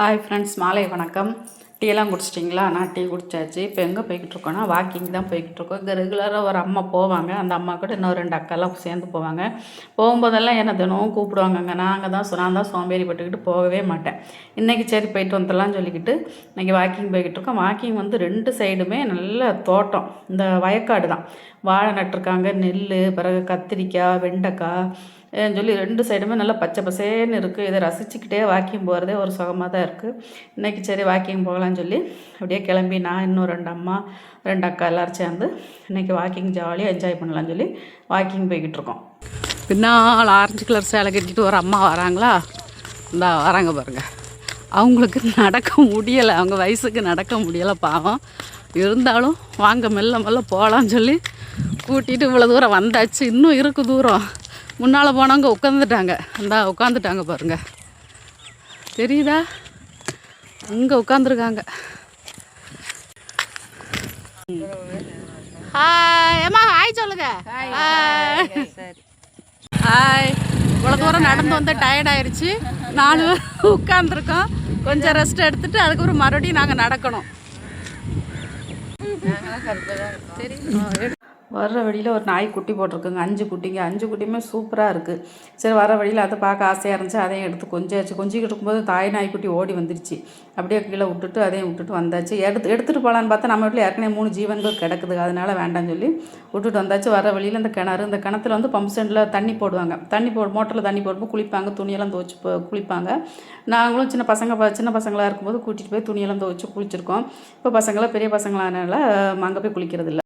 Hi friends மாலை வணக்கம். டீலாம் குடிச்சிட்டிங்களா? நான் டீ குடிச்சாச்சு. இப்போ எங்கே போய்கிட்டு இருக்கோன்னா வாக்கிங் தான் போய்கிட்டு இருக்கோம். இங்கே ரெகுலராக ஒரு அம்மா போவாங்க. அந்த அம்மா கூட இன்னும் ரெண்டு அக்காலாம் சேர்ந்து போவாங்க. போகும்போதெல்லாம் என்ன தினமும் கூப்பிடுவாங்கங்க. நாங்கள் தான் நான் தான் சோம்பேறி பட்டுக்கிட்டு போகவே மாட்டேன். இன்றைக்கி சரி போயிட்டு வந்துடலாம்னு சொல்லிக்கிட்டு இன்றைக்கி வாக்கிங் போய்கிட்டு இருக்கோம். வாக்கிங் வந்து ரெண்டு சைடுமே நல்ல தோட்டம். இந்த வயக்காடு தான். வாழை நட்டிருக்காங்க. நெல் பிறகு கத்திரிக்காய் வெண்டைக்காய் சொல்லி ரெண்டு சைடுமே நல்லா பச்சை பசேன்னு இருக்குது இதை ரசிச்சுக்கிட்டே வாக்கிங் போகிறதே ஒரு சுகமாக தான் இருக்குது இன்றைக்கி சரி வாக்கிங் போகலான்னு சொல்லி அப்படியே கிளம்பி நான் இன்னும் ரெண்டு அம்மா ரெண்டு அக்கா எல்லோரும் சேர்ந்து இன்றைக்கி வாக்கிங் ஜாலியாக என்ஜாய் பண்ணலான்னு சொல்லி வாக்கிங் போய்கிட்டு இருக்கோம். பின்னால் ஆரஞ்சு கலர் சேலை கட்டிட்டு ஒரு அம்மா வராங்களா? இந்த வராங்க பாருங்கள் அவங்களுக்கு நடக்க முடியலை. அவங்க வயசுக்கு நடக்க முடியலை பாவம். இருந்தாலும் வாங்க மெல்ல மெல்ல போகலான்னு சொல்லி கூட்டிகிட்டு இவ்வளோ தூரம் வந்தாச்சு. இன்னும் இருக்கு தூரம். முன்னால் போனவங்க உட்காந்துட்டாங்க அந்த உட்காந்துட்டாங்க பாருங்க. தெரியுதா? அங்கே உட்காந்துருக்காங்க ஹாய் அம்மா ஹாய் சொல்லுங்க. ஹாய் இவ்வளோ தூரம் நடந்து வந்து டயர்ட் ஆயிடுச்சு நாலு உட்காந்துருக்கோம் கொஞ்சம் ரெஸ்ட் எடுத்துட்டு அதுக்கப்புறம் மறுபடியும் நாங்கள் நடக்கணும். சரி வர்ற வழியில் ஒரு நாய் குட்டி போட்டிருக்குங்க. அஞ்சு குட்டிங்க. அஞ்சு குட்டியுமே சூப்பராக இருக்குது சரி வர வழியில் அதை பார்க்க ஆசையாக இருந்துச்சு. அதையும் எடுத்து கொஞ்சாச்சு கொஞ்சிக்கிட்டு இருக்கும்போது தாய் நாய்க்குட்டி ஓடி வந்துருச்சு. அப்படியே கீழே விட்டுட்டு அதையும் விட்டுட்டு வந்தாச்சு. எடுத்து எடுத்துகிட்டு போகலான்னு பார்த்தா நம்ம வீட்டில் ஏற்கனவே மூணு ஜீவன்கள் கிடக்குது. அதனால் வேண்டாம்னு சொல்லி விட்டுட்டு வந்தாச்சு. வர வழியில் இந்த கிணறு இந்த கிணத்துல வந்து பம்ப் செண்டில் தண்ணி போடுவாங்க. தண்ணி போ மோட்டரில் தண்ணி போடும்போது குளிப்பாங்க. துணியெல்லாம் துவச்சி குளிப்பாங்க. நாங்களும் சின்ன பசங்க சின்ன பசங்களாக இருக்கும்போது கூட்டிகிட்டு போய் துணியெல்லாம் துவச்சி குளிச்சிருக்கோம். இப்போ பசங்களாம் பெரிய பசங்களானால அங்கே போய் குளிக்கிறது இல்லை